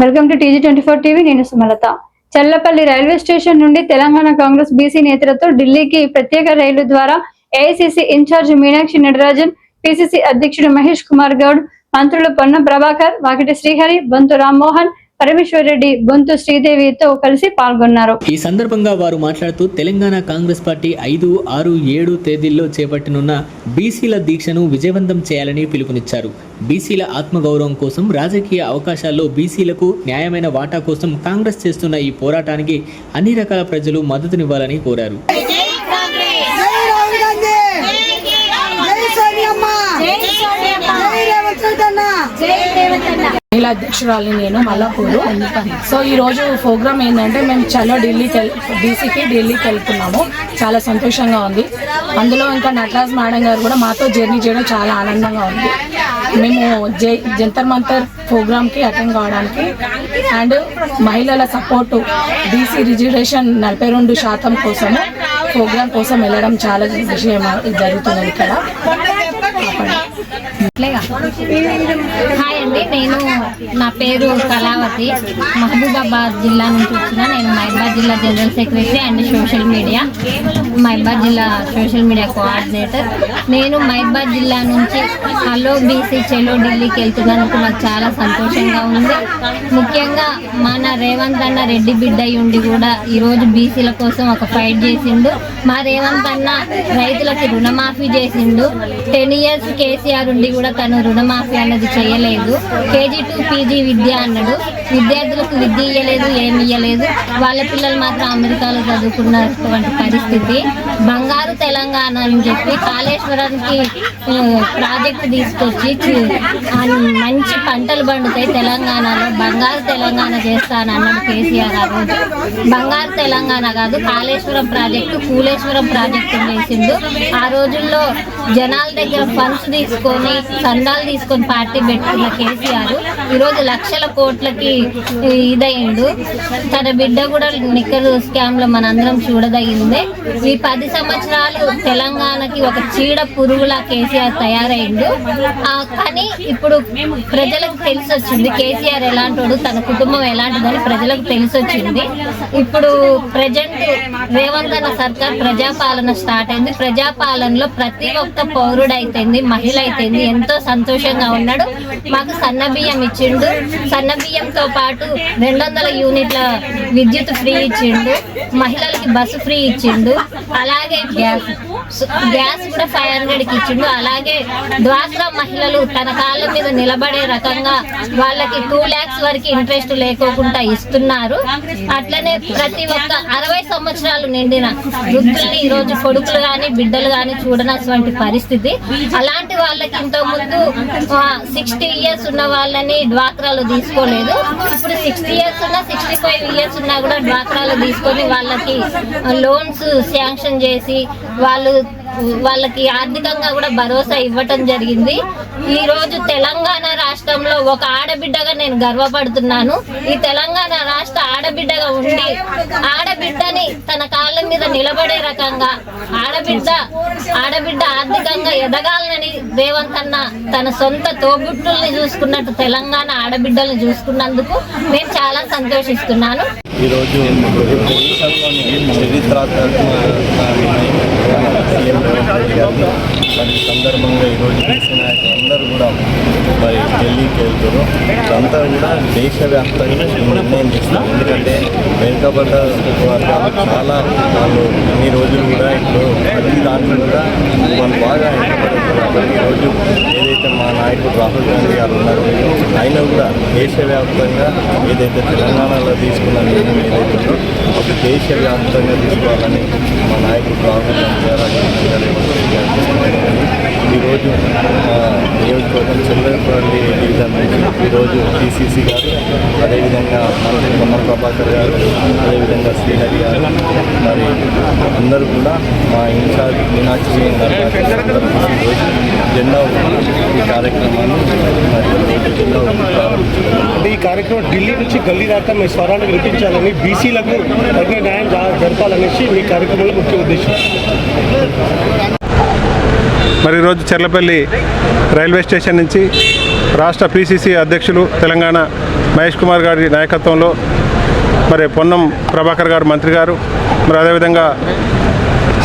Welcome to TG twenty four TV నేను Sumalatha. Challapalli railway station నుండి Telangana Congress BC నేతలతో ఢిల్లీకి ప్రత్యేక రైలు ద్వారా AICC incharge Meenakshi Natarajan PCC అధ్యక్షుడు మహేష్ కుమార్ గౌడ్ మంత్రులు పొన్నం ప్రభాకర్ వాకిటి శ్రీహరి బొంతు రామ్మోహన్ పరమేశ్వర్ రెడ్డి బొంతు శ్రీదేవితో కలిసి పాల్గొన్నారు. ఈ సందర్భంగా వారు మాట్లాడుతూ తెలంగాణ కాంగ్రెస్ పార్టీ ఐదు ఆరు ఏడు తేదీల్లో చేపట్టనున్న బీసీల దీక్షను విజయవంతం చేయాలని పిలుపునిచ్చారు. బీసీల ఆత్మగౌరవం కోసం రాజకీయ అవకాశాల్లో బీసీలకు న్యాయమైన వాటా కోసం కాంగ్రెస్ చేస్తున్న ఈ పోరాటానికి అన్ని రకాల ప్రజలు మద్దతునివ్వాలని కోరారు. జై రాహుల్ గాంధీ! జై రేవంత్ అన్న! మహిళా అధ్యక్షురాలి నేను మల్లాపూరు. సో ఈ రోజు ప్రోగ్రామ్ ఏంటంటే మేము చలో ఢిల్లీకి డీసీకి ఢిల్లీకి వెళ్తున్నాము. చాలా సంతోషంగా ఉంది. అందులో ఇంకా నటరాజ్ మేడం గారు కూడా మాతో జర్నీ చేయడం చాలా ఆనందంగా ఉంది. మేము జై జంతర్ మంతర్ ప్రోగ్రామ్కి అటెండ్ కావడానికి. అండ్ మహిళల సపోర్టు బీసీ రిజర్వేషన్ నలభై రెండు శాతం కోసము ప్రోగ్రామ్ కోసం వెళ్ళడం చాలా విషయం జరుగుతుంది ఇక్కడ. హాయ్ అండి నేను నా పేరు కళావతి. మహబూబాబాద్ జిల్లా నుంచి వచ్చిన నేను మహబాద్ జిల్లా general secretary and social media. Mahabad జిల్లా సోషల్ మీడియా కోఆర్డినేటర్. నేను మహబాద్ జిల్లా నుంచి హలో బీసీ చెలో ఢిల్లీకి వెళ్తున్నందుకు నాకు చాలా సంతోషంగా ఉంది. ముఖ్యంగా మన రేవంత్ అన్న రెడ్డి బిడ్డ అయి ఉండి కూడా ఈరోజు బీసీల కోసం ఒక ఫైట్ చేసిండు. మా రేవంత్ అన్న రైతులకి రుణమాఫీ చేసిండు. టెన్ ఇయర్స్ కేసీఆర్ ఉండి కూడా తను రుణమాఫీ అన్నది చేయలేదు. కేజీ టు పీజీ విద్య అన్నాడు. విద్యార్థులకు విద్య ఇయ్యలేదు ఏమి ఇయ్యలేదు. వాళ్ళ పిల్లలు మాత్రం అమెరికాలో చదువుకున్నటువంటి పరిస్థితి. బంగారు తెలంగాణ అని చెప్పి కాళేశ్వరానికి ప్రాజెక్ట్ ప్రాజెక్టు తీసుకొచ్చి మంచి పంటలు పండుతాయి తెలంగాణలో. బంగారు తెలంగాణ చేస్తాను అన్నాడు కేసీఆర్ ఆ రోజు. బంగారు తెలంగాణ కాదు కాళేశ్వరం ప్రాజెక్టు కూలేశ్వరం ప్రాజెక్టు వేసిండు. ఆ రోజుల్లో జనాల దగ్గర ఫండ్స్ తీసుకొని సందాలు తీసుకొని పార్టీ పెట్టుకున్న కేసీఆర్ ఈరోజు లక్షల కోట్లకి ఇదయ్యాడు. తన బిడ్డ కూడా నిక్కలు స్కామ్లో మనందరం చూడదగిందే. ఈ పది సంవత్సరాలు తెలంగాణకి ఒక చీడ పురుగులా కేసీఆర్ తయారైండు కానీ ఇప్పుడు ప్రజలకు తెలిసి వచ్చింది కేసీఆర్ ఎలాంటోడు తన కుటుంబం ఎలాంటిదని ప్రజలకు తెలిసి వచ్చింది ఇప్పుడు ప్రజెంట్ రేవంత్ అన్న సర్కార్ ప్రజాపాలన స్టార్ట్ అయింది. ప్రజాపాలనలో ప్రతి ఒక్క పౌరుడు అయితేంది మహిళ అయితేంది ఎంతో సంతోషంగా ఉన్నాడు. మాకు సన్న బియ్యం ఇచ్చిండు. సన్న బియ్యంతో పాటు రెండు వందల యూనిట్ల విద్యుత్ ఫ్రీ ఇచ్చిండు. మహిళలకి బస్సు ఫ్రీ ఇచ్చిండు. అలాగే గ్యాస్ గ్యాస్ కూడా ఫైవ్ హండ్రెడ్కి ఇచ్చిండు. అలాగే డ్వాక్రా మహిళలు తన కాళ్ళ మీద నిలబడే రకంగా వాళ్ళకి టూ ల్యాక్స్ వరకు ఇంట్రెస్ట్ లేకోకుండా ఇస్తున్నారు. అట్లనే ప్రతి ఒక్క అరవై సంవత్సరాలు నిండిన వృద్ధుల్ని ఈ రోజు కొడుకులు కానీ బిడ్డలు కానీ చూడనటువంటి పరిస్థితి. అలాంటి వాళ్ళకి ఇంతకు ముందు సిక్స్టీ ఇయర్స్ ఉన్న వాళ్ళని డ్వాక్రాలో తీసుకోలేదు. ఇప్పుడు సిక్స్టీ ఇయర్స్ ఉన్నా సిక్స్టీ ఫైవ్ ఇయర్స్ ఉన్నా కూడా డ్వాక్రాలో తీసుకొని వాళ్ళకి లోన్స్ శాంక్షన్ చేసి వాళ్ళు వాళ్ళకి ఆర్థికంగా కూడా భరోసా ఇవ్వటం జరిగింది. ఈ రోజు తెలంగాణ రాష్ట్రంలో ఒక ఆడబిడ్డగా నేను గర్వపడుతున్నాను. ఈ తెలంగాణ రాష్ట్ర ఆడబిడ్డగా ఉండి ఆడబిడ్డని తన మీద నిలబడే రకంగా ఆడబిడ్డ ఆడబిడ్డ ఆర్థికంగా ఎదగాలని రేవంతన్న తన సొంత తోబుట్టుల్ని చూసుకున్నట్టు తెలంగాణ ఆడబిడ్డల్ని చూసుకున్నందుకు నేను చాలా సంతోషిస్తున్నాను. ఈరోజు చరిత్రాత్మక సందర్భంగా ఈరోజు అందరూ కూడా మరి ఢిల్లీకి వెళ్తారు ఇదంతా కూడా దేశవ్యాప్తంగా నిర్ణయం చేస్తున్నారు. ఎందుకంటే వెనుకబడ్డ వర్గాలు చాలా వాళ్ళు అన్ని రోజులు కూడా ఇప్పుడు ప్రతి దాంట్లో కూడా వాళ్ళు బాగా వెనుకబడుతున్నారు ఈరోజు ఏదైతే మా నాయకుడు రాహుల్ గాంధీ గారు ఉన్నారో ఆయన కూడా దేశవ్యాప్తంగా ఏదైతే తెలంగాణలో తీసుకున్న నిర్ణయం ఏదైతే ఉందో ఒక దేశవ్యాప్తంగా తీసుకోవాలని మా నాయకుడు రాహుల్ గాంధీ గారు ఈరోజు ఆ, నియోజకవర్గం చెల్లపల్లి డివిజన్ ఈరోజు టీసీసీ గారు అదేవిధంగా మంత్రి పొన్నం ప్రభాకర్ గారు అదేవిధంగా శ్రీహరి గారు మరి అందరూ కూడా మా ఇన్ఛార్జ్ మీనాక్షి గారు జెండా ఈ కార్యక్రమాన్ని మరి జెండా అంటే ఈ కార్యక్రమం ఢిల్లీ నుంచి గల్లీ దాకా మీ స్వరాన్ని వినిపించాలని బీసీలకు తగిన న్యాయం జరపాలనేసి మీ కార్యక్రమంలో ముఖ్య ఉద్దేశం. మరి ఈరోజు చెర్లపల్లి రైల్వే స్టేషన్ నుంచి రాష్ట్ర పిసిసి అధ్యక్షులు తెలంగాణ మహేష్ కుమార్ గారి నాయకత్వంలో మరి పొన్నం ప్రభాకర్ గారు మంత్రి గారు మరి అదేవిధంగా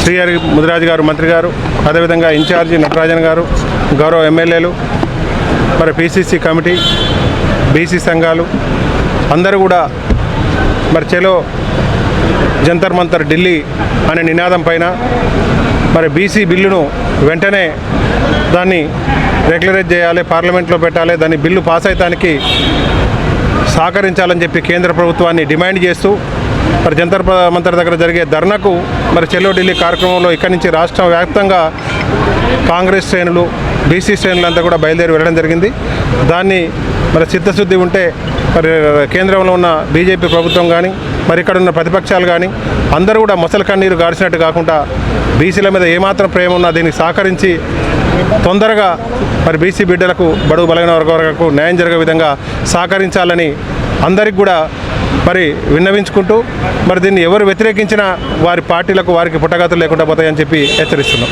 శ్రీహరి ముదిరాజు గారు మంత్రి గారు అదేవిధంగా ఇన్ఛార్జి నటరాజన్ గారు గౌరవ ఎమ్మెల్యేలు మరి పిసిసి కమిటీ బీసీ సంఘాలు అందరూ కూడా మరి చెలో జంతర్ మంతర్ ఢిల్లీ అనే నినాదం పైన మరి బీసీ బిల్లును వెంటనే దాన్ని రెగ్యులరైజ్ చేయాలి పార్లమెంట్లో పెట్టాలి దాని బిల్లు పాస్ అవుతానికి సహకరించాలని చెప్పి కేంద్ర ప్రభుత్వాన్ని డిమాండ్ చేస్తూ మరి జంతర్ మంతర్ దగ్గర జరిగే ధర్నాకు మరి చెల్లో ఢిల్లీ కార్యక్రమంలో ఇక్కడి నుంచి రాష్ట్ర వ్యాప్తంగా కాంగ్రెస్ శ్రేణులు బీసీ శ్రేణులు అంతా కూడా బయలుదేరి వెళ్ళడం జరిగింది. దాన్ని మరి చిత్తశుద్ధి ఉంటే మరి కేంద్రంలో ఉన్న బీజేపీ ప్రభుత్వం కానీ మరి ఇక్కడ ఉన్న ప్రతిపక్షాలు కానీ అందరూ కూడా మొసల కన్నీరు గాడిచినట్టు కాకుండా బీసీల మీద ఏమాత్రం ప్రేమ ఉన్నా దీనికి సహకరించి తొందరగా మరి బీసీ బిడ్డలకు బడుగు బలైన వర్గాలకు న్యాయం జరిగే విధంగా సహకరించాలని అందరికి కూడా మరి విన్నవించుకుంటూ మరి దీన్ని ఎవరు వ్యతిరేకించినా వారి పార్టీలకు వారికి పుట్టగతులు లేకుండా పోతాయని చెప్పి హెచ్చరిస్తున్నాం.